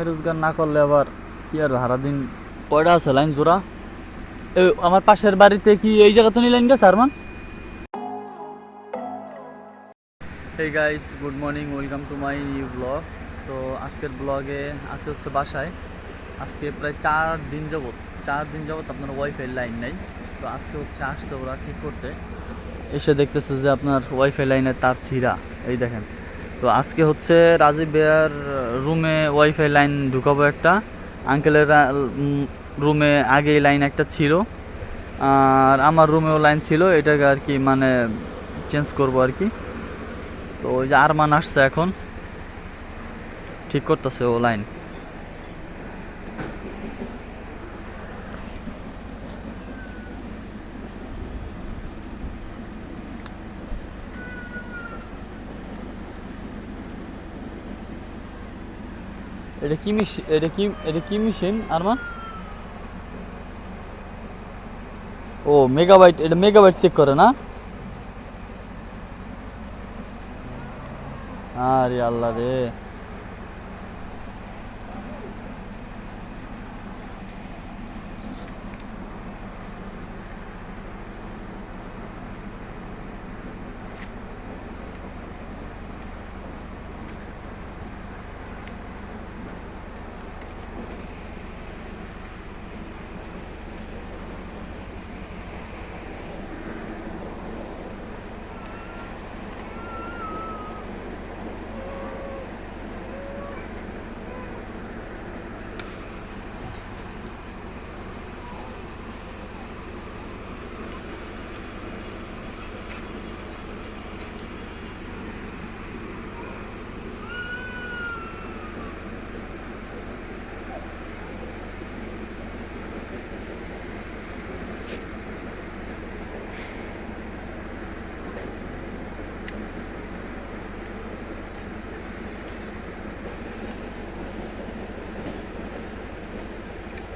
কামে রোজগার না করলে আবার কি আর ভাড়া দিন কয়টা আছে, লাইন জোড়া? এই আমার পাশের বাড়িতে কি এই জায়গা তো লাইন গেছে, Arman? Hey guys good morning welcome to my new blog তো আজকের ব্লগে আছে হচ্ছে বাসায়। আজকে প্রায় চার দিন যাবত চার দিন যাবত আপনার ওয়াইফাই লাইন নাই। তো আজকে হচ্ছে আসছে ওরা ঠিক করতে। এসে দেখতেছে যে আপনার ওয়াইফাই লাইনের তার ছিঁড়া। এই দেখেন। তো আজকে হচ্ছে রাজীব ভাইয়ার রুমে ওয়াইফাই লাইন ঢুকাবো একটা। আঙ্কেলের রুমে আগে লাইন একটা ছিল। আর আমার রুমেও লাইন ছিল, এটাকে আর কি মানে চেঞ্জ করব আর কি। তো ওই যে আরমান আসছে এখন। ঠিক করতেছে ও লাইন। এটা কি মেশিন এটা কি এটা কি মেশিন আরমান ও মেগাবাইট এটা মেগাবাইট চেক করে না? আরে আল্লাহ রে।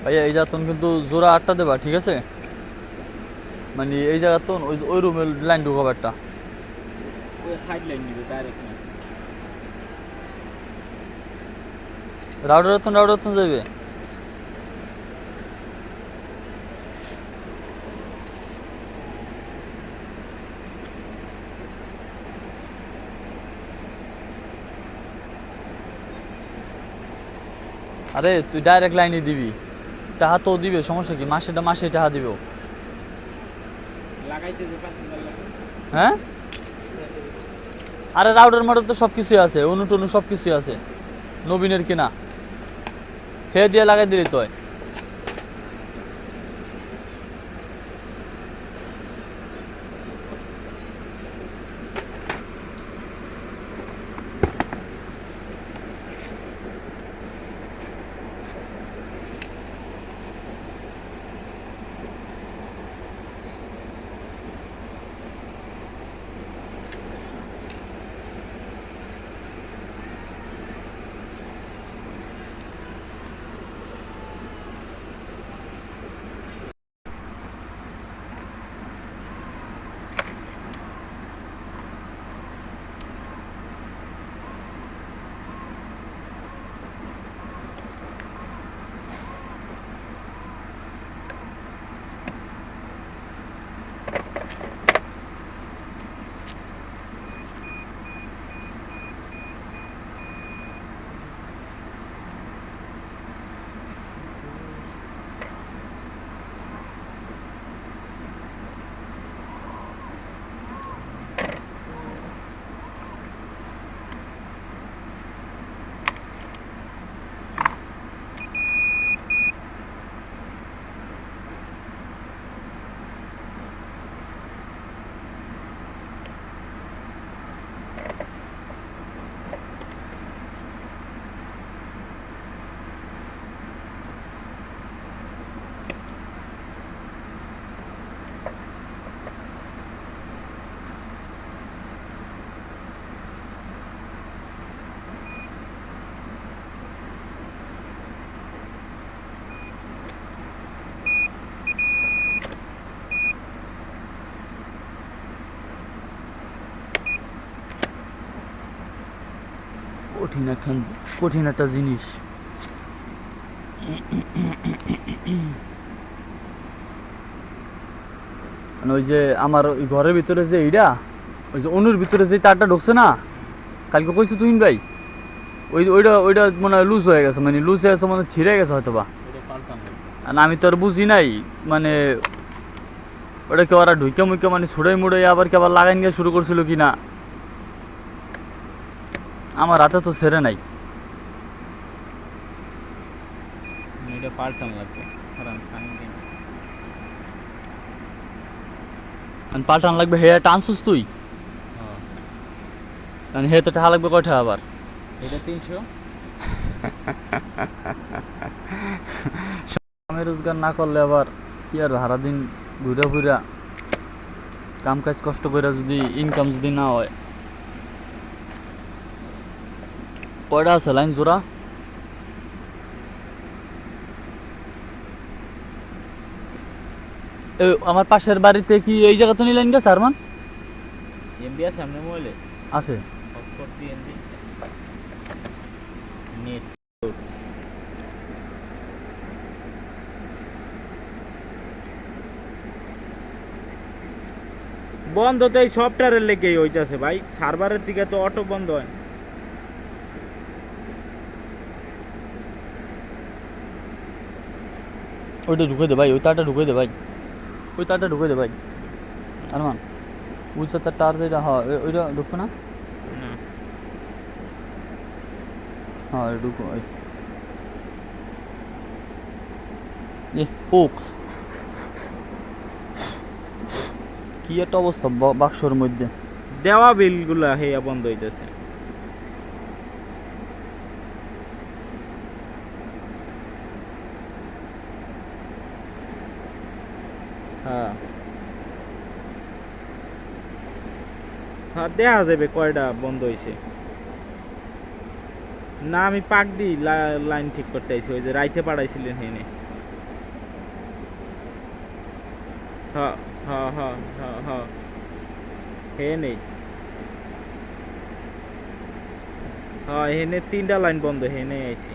ভাইয়া এই জাতন কিন্তু জোড়া আটটা দেবা ঠিক আছে? মানে এই জায়গাতন ওই ওই রুমের লাইন ঢুকাবো একটা। রাউডার তো রাউডার তো যাবে আরে তুই ডাইরেক্ট লাইনে দিবি। টাহা তো দিবে সমস্যা কি? মাসেটা মাসে টাহা দিব। হ্যাঁ? আরে রাউডার মাউডার তো সব কিছুই আছে অনুটনু সব কিছুই আছে নবীনের কিনা। হে দিয়ে লাগাই দিলি তো কঠিন একখান কঠিন একটা জিনিস। মানে ওই যে আমার ওই ঘরের ভিতরে যে এইটা ওই যে অনুর ভিতরে যে তারটা ঢুকছে না কালকে কইছো তুই ভাই? ওই ওইটা ওইটা মনে লুজ হয়ে গেছে মানে লুজ হয়ে গেছে মানে ছিঁড়ে গেছে হয়তো বা আর আমি তো আর বুঝি নাই মানে ওটা কেউ আর ঢুকে মুখে মানে ছুড়াই মুড়াই আবার কে আবার লাগাই নিয়ে শুরু করছিল কি না। আমার হাতে তো সেরে নাই। এটা লাগবে। পাল্টান লাগবে হে টানছিস তুই? হ্যাঁ। হে তো টাকা লাগবে কয়টা আবার? এটা তিনশো। আমি রোজগার না করলে আবার কি আর সারাদিন ঘুরে ঘুরা কাম কাজ কষ্ট করে যদি ইনকাম যদি না হয়? কয়টা আছে লাইন জোড়া। আমার পাশের বাড়িতে কি এই জায়গাতে নি লাইন গেছে আরমান? এমবি আছে আপনার মোবাইলে আছে। হটস্পট দিয়ে এমবি নেট বন্ধ তো এই সফটওয়্যারের লেগেই হইতাছে ভাই সার্ভারের দিকে তো অটো বন্ধ হয় ওইটা ঢুকে দে ভাই ওই তারটা ঢুকে দে ভাই। ওই তারটা ঢুকে দে ভাই। আরমান বুঝছ তার তার যেটা হয় ওইটা ঢুকবে না? না হ্যাঁ ঢুকো ওই। এ পোক কি একটা অবস্থা বাক্সর মধ্যে। দেওয়া বিলগুলা হেয়া বন্ধ হইতেছে। হ্যাঁ। হ্যাঁ দেখা যাবে কয়টা বন্ধ হয়েছে না, আমি পাক দি লাইন ঠিক করতে আইছি, ওই যে রাইতে পাঠাইছিলেন হেনে। হ্যাঁ হ্যাঁ হ্যাঁ হ্যাঁ হ্যাঁ। হে নেই হ্যাঁ হেনে তিনটা লাইন বন্ধ, হেনে আইছি।